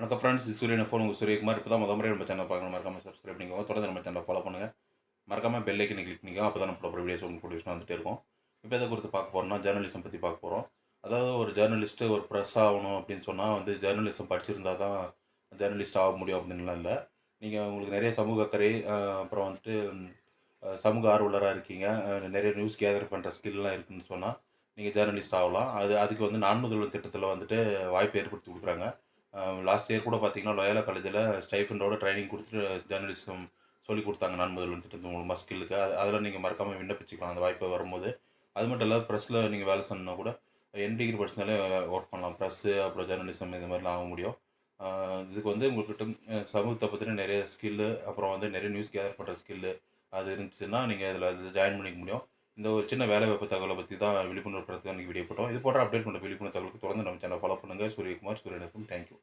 வணக்கம் ஃப்ரெண்ட்ஸ் சூரியன் ஃபோன் உங்கள் சூரியகுமார் இப்போ தான் முதல் முறை நம்ம சேனல் பார்க்கணும் மறக்காமல் சப்ஸ்கிரைப் பண்ணிக்கோங்க. தொடர்ந்து நம்ம சேனல் ஃபாலோ பண்ணுங்கள் மறக்காமல் பெல் ஐக்கனை கிளிக் பண்ணிக்கோ அப்போ தான் நம்மளோட வீடியோஸ் உங்களுக்கு ப்ரொடியூஸ் வந்துட்டே இருக்கும். இப்போ எதை குறித்து பார்க்க போகிறோம்னா ஜேர்னலிசம் பற்றி பார்க்க போகிறோம் அதாவது ஒரு ஜேர்னலிஸ்ட்டு ஒரு ப்ரெஸ் ஆகணும் அப்படின்னு சொன்னால் வந்து ஜேர்னலிசம் படிச்சிருந்தா தான் ஜேர்னலிஸ்ட் ஆக முடியும் அப்படின்லாம் இல்லை. நீங்கள் உங்களுக்கு நிறைய சமூக அக்கறை அப்புறம் வந்துட்டு சமூக ஆர்வலராக இருக்கீங்க. நிறைய நியூஸ் கேதர் பண்ணுற ஸ்கில்லாம் இருக்குன்னு சொன்னால் நீங்கள் ஜேர்னலிஸ்ட் ஆகலாம். அது அதுக்கு வந்து நான் முதல்வர் திட்டத்தில் வந்துட்டு வாய்ப்பு ஏற்படுத்தி கொடுக்குறாங்க. லாஸ்ட் இயர் கூட பார்த்தீங்கன்னா லோயலா காலேஜில் ஸ்டைஃபண்டோட ட்ரைனிங் கொடுத்துட்டு ஜேர்னலிசம் சொல்லி கொடுத்தாங்க நான் முதல்வர் திட்டத்து மூலமாக ஸ்கில்லுக்கு அதெல்லாம் அதில் நீங்கள் மறக்காமல் விண்ணப்பிச்சுக்கலாம். அந்த வாய்ப்பு வரும்போது. அது மட்டும் இல்லாத ப்ரெஸ்ஸில் நீங்கள் வேலை செய்யணும்னா கூட என் டிகிரி படிச்சனாலே ஒர்க் பண்ணலாம். ப்ரெஸ்ஸு அப்புறம் ஜேர்னலிசம் இது மாதிரிலாம் ஆக முடியும். இதுக்கு வந்து உங்கள்கிட்ட சமூகத்தை பற்றின நிறைய ஸ்கில்லு அப்புறம் வந்து நிறைய நியூஸ் கேதர் பண்ணுற ஸ்கில்லு அது இருந்துச்சுன்னா நீங்கள் அதில் அது ஜாயின் பண்ணிக்க முடியும். இந்த ஒரு சின்ன வேலை வாய்ப்பு தகவலை பற்றி தான் விழிப்புணர்வு படத்துக்கு இன்றைக்கி வீடியோ போட்டோம். இது போன்ற அப்டேட் பண்ணுற விழிப்புணர்வு தகவலுக்கு தொடர்ந்து நம்ம சேனல் ஃபாலோ பண்ணுங்கள் சூரியகுமார் சூரியனுக்கும் தேங்க்யூ